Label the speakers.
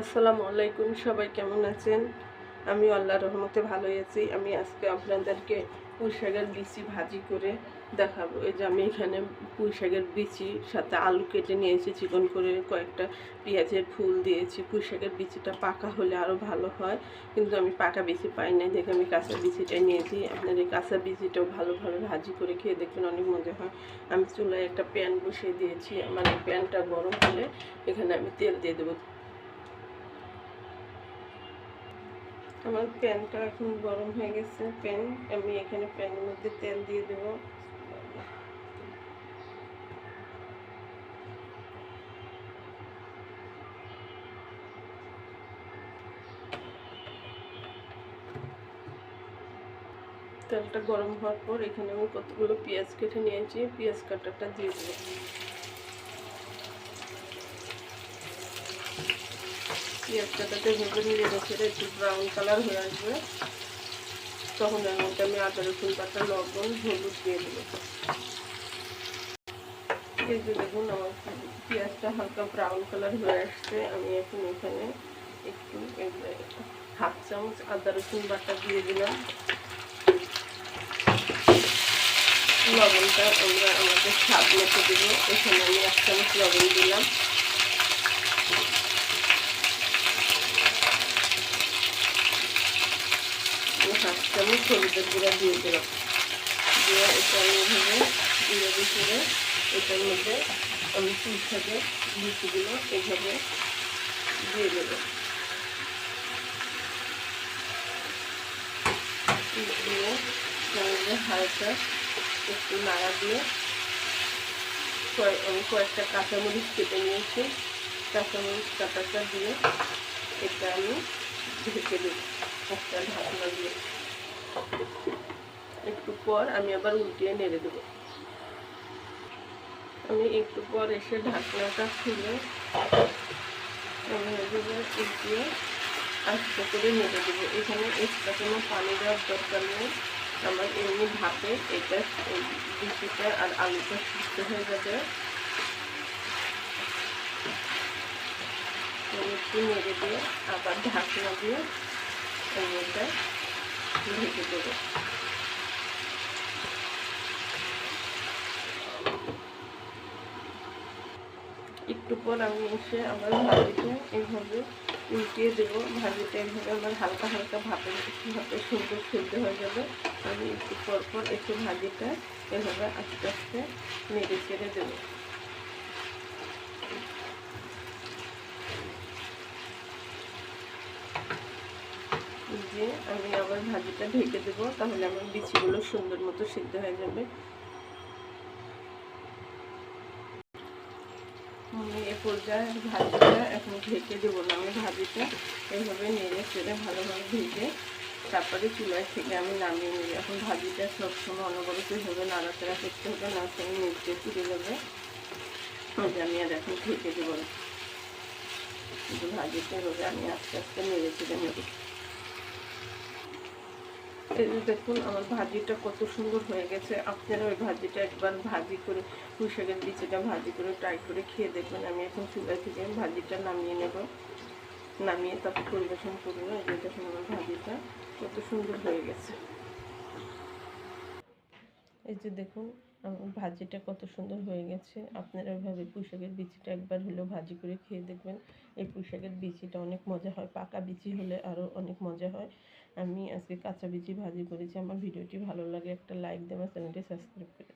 Speaker 1: আসসালামু আলাইকুম, সবাই কেমন আছেন? আমি আল্লাহ রহমতে ভালোই আছি। আমি আজকে আপনাদেরকে পুঁই শাকের বিচি ভাজি করে দেখাবো। এই যে আমি এখানে পুঁই শাকের বিচি সাথে আলু কেটে নিয়েছি, চিকন করে কয়েকটা পেঁয়াজের ফুল দিয়েছি। পুঁই শাকের বিচিটা পাকা হলে আরও ভালো হয়, কিন্তু আমি পাকা বিচি পাই নাই। দেখে আমি কাঁচা বিচিটাই নিয়েছি। আপনার এই কাঁচা বিচিটাও ভালোভাবে ভাজি করে খেয়ে দেখবেন, অনেক মজা হয়। আমি চুলায় একটা প্যান বসিয়ে দিয়েছি। আমার এই প্যানটা গরম হলে এখানে আমি তেল দিয়ে দেবো। আমার প্যানটা এখন গরম হয়ে গেছে প্যান আমি এখানে প্যানের মধ্যে তেল দিয়ে দেবো। তেলটা গরম হওয়ার পর এখানে আমি কতগুলো পেঁয়াজ কেটে নিয়েছি। পেঁয়াজ কাটাটা দিয়ে দেবো। পেঁয়াজটাতে ভেবে নিয়ে রেখে একটু ব্রাউন কালার হয়ে আসবে। তখন এর মধ্যে আমি আদা, রসুন পাতা লবণ, হলুদ দিয়ে দেবো। এই দেখুন আমার পেঁয়াজটা হালকা ব্রাউন কালার হয়ে আসছে। আমি এখন এখানে একটু হাফ চামচ আদা, রসুন বাটা দিয়ে দিলাম। লবণটা আমরা আমাদের স্বাদ মতো দেবো। এখানে আমি এক চামচ লবণ দিলাম। হাফ চামচ হলুদের দিয়ে দিলাম। দিয়ে এটা আমি দিয়ে দিয়ে এটার মধ্যে আমি শাকের বিচিগুলো এভাবে দিয়ে দেবো। দিয়ে হালকা একটু নাড়া দিয়ে আমি কয়েকটা কাঁচামরিচ কেটে নিয়েছি। কাঁচামরিচ কাটাটা দিয়ে এটা আমি ঢেকে দেবো। একটা ঢাকনা দিয়ে। একটু পর আমি আবার উল্টিয়ে নেড়ে দেবো। আমি একটু পর এসে ঢাকনাটা খুলে উল্টিয়ে আস্তে করে নেড়ে দেবো। এখানে এক্সট্রা কোনো পানি দেওয়ার দরকার নেই। আমার এমনি ভাতে এটা বিচিটা আর আলুটা সিদ্ধ হয়ে যাবে। একটু নেড়ে দিয়ে আবার ঢাকনা দিয়ে এটা ঢেকে দেবো। একটু পর আমি এসে আমার ভাজিটা এইভাবে উল্টিয়ে দেবো। ভাজিটা এইভাবে আমার হালকা হালকা ভাপে ভাপে সুন্দর সেদ্ধ হয়ে যাবে। আমি একটু পর পর একটু ভাজিটা এভাবে আস্তে আস্তে নেড়ে চেড়ে দেবো। দিয়ে আমি আবার ভাজিটা ঢেকে দেবো, তাহলে আমার বিচিগুলো সুন্দর মতো সিদ্ধ হয়ে যাবে। আমি এ পর্যায়ে ভাজিটা এখন ঢেকে দেবো না, আমি ভাজিটা এইভাবে নেড়ে চেড়ে ভালোভাবে ভেজে তারপরে চুলায় থেকে আমি নামিয়ে নিই এখন ভাজিটা সবসময় অনবরত হবে নাড়াচাড়া করতে হবে, না সঙ্গে নিচে তুলে যাবে। আমি আর এখন ঢেকে দেবো কিন্তু ভাজিটা এভাবে আমি আস্তে আস্তে নেড়ে চেড়ে নেব। এই যে দেখুন, আমার ভাজিটা কত সুন্দর হয়ে গেছে। আপনারা ওই ভাজিটা একবার ভাজি করে পুঁশাকের বিচিটা ভাজি করে ট্রাই করে খেয়ে দেখবেন। আমি এখন চুলা থেকে ভাজিটা নামিয়ে নেব। নামিয়ে তারপর পরিবেশন করব। এই যে দেখুন আমার ভাজিটা কত সুন্দর হয়ে গেছে। এই যে দেখুন আমার ভাজিটা কত সুন্দর হয়ে গেছে। আপনারা ওইভাবে পুঁশাকের বিচিটা একবার হলেও ভাজি করে খেয়ে দেখবেন। এই পুঁশাকের বিচিটা অনেক মজা হয়। পাকা বিচি হলে আরও অনেক মজা হয়। আমি আজকে কাঁচা বিচি ভাজি করেছি। আমার ভিডিওটি ভালো লাগে একটা লাইক দেওয়া, চ্যানেলটি সাবস্ক্রাইব করে